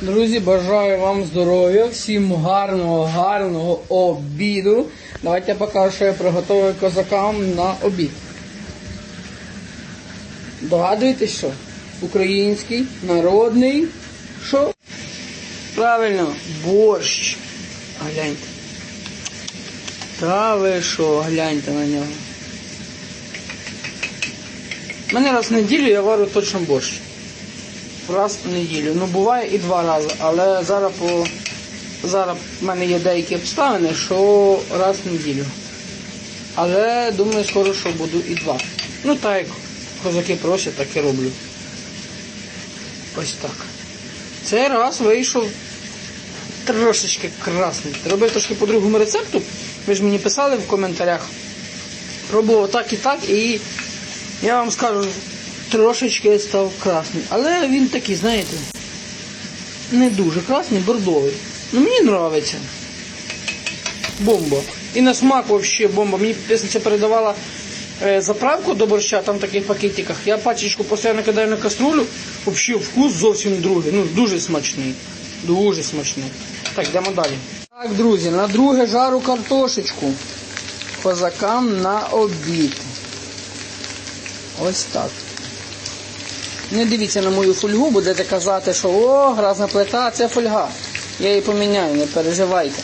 Друзі, бажаю вам здоров'я, всім гарного, гарного обіду. Давайте я покажу, що я приготував козакам на обід. Догадуєтесь, що? Український, народний, що? Правильно, борщ. Гляньте. Та ви що, гляньте на нього. У мене раз в неділю я варю точно борщ раз в неділю. Ну буває і два рази, але зараз по зараз в мене є деякі обставини, що раз в неділю. Але думаю, скоро що буду і два. Ну так як козаки просять, так і роблю. Ось так. Цей раз вийшов трошечки красний. Робив трошки по другому рецепту. Ви ж мені писали в коментарях. Пробував так і так, і я вам скажу, трошечки став красний. Але він такий, знаєте, не дуже красний, бордовий. Ну мені подобається. Бомба. І на смак взагалі бомба. Мені підписниця передавала е, заправку до борща, там в таких пакетиках. Я пачечку постійно кидаю на каструлю, взагалі вкус зовсім другий. Ну, дуже смачний. Дуже смачний. Так, йдемо далі. Так, друзі, на друге жару картошечку. Козакам на обід. Ось так. Не дивіться на мою фольгу, будете казати, що о, гразна плита, це фольга. Я її поміняю, не переживайте.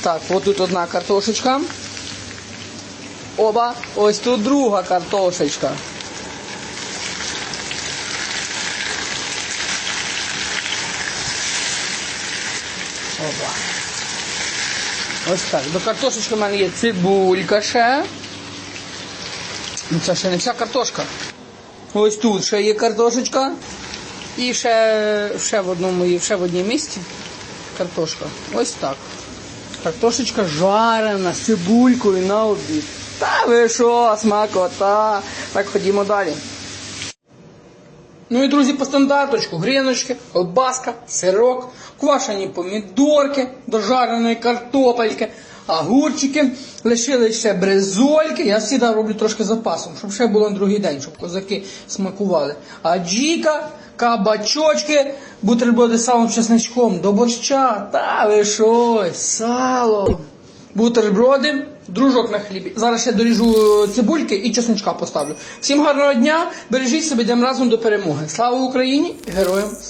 Так, от тут одна картошечка. Оба, ось тут друга картошечка. Оба. Ось так. До картошечки в мене є цибулька ще. Ну це ще не вся картошка. Ось тут ще є картошечка. І ще, ще в одному ще в одній місці картошка. Ось так. Картошечка жарена з цибулькою на обід. Та ви що, смакота. Так, ходімо далі. Ну і друзі, по стандарточку, гріночки, колбаска, сирок, квашені помідорки, дожареної картопельки, огурчики, лишили ще брезольки. Я завжди роблю трошки запасом, щоб ще було на другий день, щоб козаки смакували. Аджіка, кабачочки, бутерброди з салом чесничком, до борща, та ви що, сало. Бутерброди, дружок на хлібі. Зараз ще доріжу цибульки і чесничка поставлю. Всім гарного дня, бережіть себе, йдемо разом до перемоги. Слава Україні! Героям!